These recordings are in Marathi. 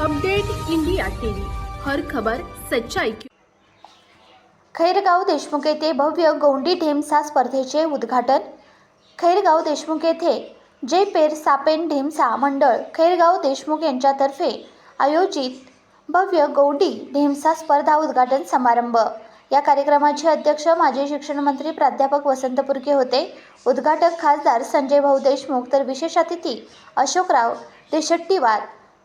Update India TV. हर खबर सच्चाई की खैरगाव देशमुख येथे भव्य गोंडी ढेमसा स्पर्धेचे उद्घाटन. खैरगाव देशमुख येथे जे पेर सापेन ढेमसा मंडळ खैरगाव देशमुख यांच्यातर्फे आयोजित भव्य गोंडी ढेमसा स्पर्धा उद्घाटन समारंभ. या कार्यक्रमाचे अध्यक्ष माजी शिक्षण मंत्री प्राध्यापक वसंत पुरके होते. उद्घाटक खासदार संजय भाऊ देशमुख तर विशेष अतिथी अशोकराव देशट्टीवार.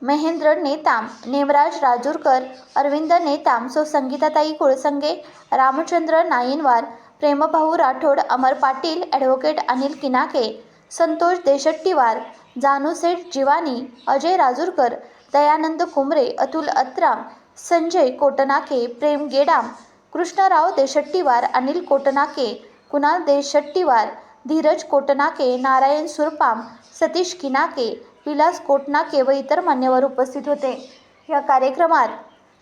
महेंद्र नेताम नेमराज राजूरकर अरविंद नेताम सो संगीताताई कुळसंगे रामचंद्र नाईनवार प्रेमभाऊ राठोड अमर पाटील ॲडव्होकेट अनिल किनाके संतोष देशट्टीवार जानूसेठ जिवानी अजय राजूरकर दयानंद कुमरे अतुल अत्राम संजय कोटनाके प्रेम गेडाम कृष्णराव देशट्टीवार अनिल कोटनाके कुणाल देशट्टीवार धीरज कोटनाके नारायण सुरपाम सतीश किनाके विलास कोटनाके व इतर मान्यवर उपस्थित होते. या कार्यक्रमात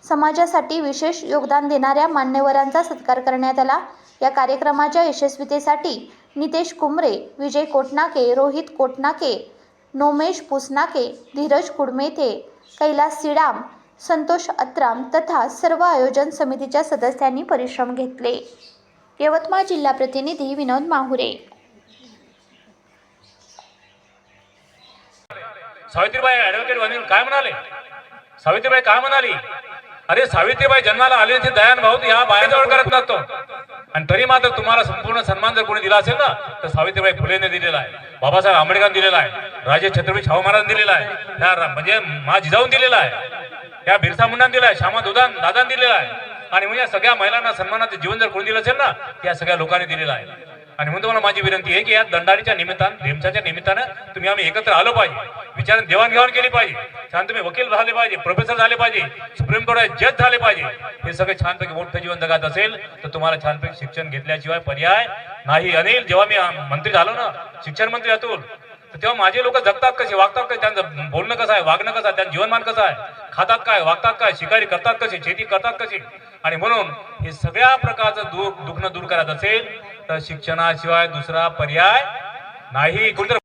समाजासाठी विशेष योगदान देणाऱ्या मान्यवरांचा सत्कार करण्यात आला. या कार्यक्रमाच्या यशस्वीतेसाठी नितेश कुमरे विजय कोटनाके रोहित कोटनाके नोमेश पुसनाके धीरज कुडमेथे कैलास सिडाम संतोष अत्राम तथा सर्व आयोजन समितीच्या सदस्यांनी परिश्रम घेतले. यवतमाळ जिल्हा प्रतिनिधी विनोद माहुरे. सावित्रीबाई ऍडव्होकेट वनील काय म्हणाले? सावित्रीबाई काय म्हणाली? अरे सावित्रीबाई जन्माला आले ते दयान भाऊ ह्या बाहेरजवळ करत नसतो. आणि तरी मात्र तुम्हाला संपूर्ण सन्मान जर कोणी दिला असेल ना तर सावित्रीबाई फुलेने दिलेला आहे. बाबासाहेब आंबेडकरांनी दिलेला आहे. राजे छत्रपती शाहू महाराजांनी दिलेला आहे. त्या म्हणजे मा जिजाऊन दिलेला आहे. त्या बिरसा मुंडाने दिला आहे. श्यामा दुधान दादान दिलेला आहे. आणि म्हणजे सगळ्या महिलांना सन्मानाचं जीवन जर कोणी दिलं असेल ना या सगळ्या लोकांनी दिलेलं आहे. आणि म्हणून तुम्हाला माझी विनंती आहे की या दंडारीच्या निमित्तानं भीमसाच्या निमित्तानं तुम्ही आम्ही एकत्र आलो पाहिजे. विचार देवाणघेवाण केली पाहिजे. छान तुम्ही वकील झाले पाहिजे प्रोफेसर झाले पाहिजे सुप्रीम कोर्टात जज झाले पाहिजे. हे सगळे छानपैकी मोठं जीवन जगात असेल तर तुम्हाला छानपैकी शिक्षण घेतल्याशिवाय पर्याय नाही अनिल. जेव्हा मी मंत्री झालो ना शिक्षण मंत्री अतुल तर तेव्हा माझे लोक जगतात कसे वागतात कसे त्यांचं बोलणं कसं आहे वागणं कसं आहे त्यांचं जीवनमान कसं आहे खातात काय वागतात काय शिकारी करतात कसे शेती करतात कशी आणि म्हणून हे सगळ्या प्रकारचं दुःख दुखणं दूर करायचं असेल तर शिक्षणाशिवाय दुसरा पर्याय नाही. कुठं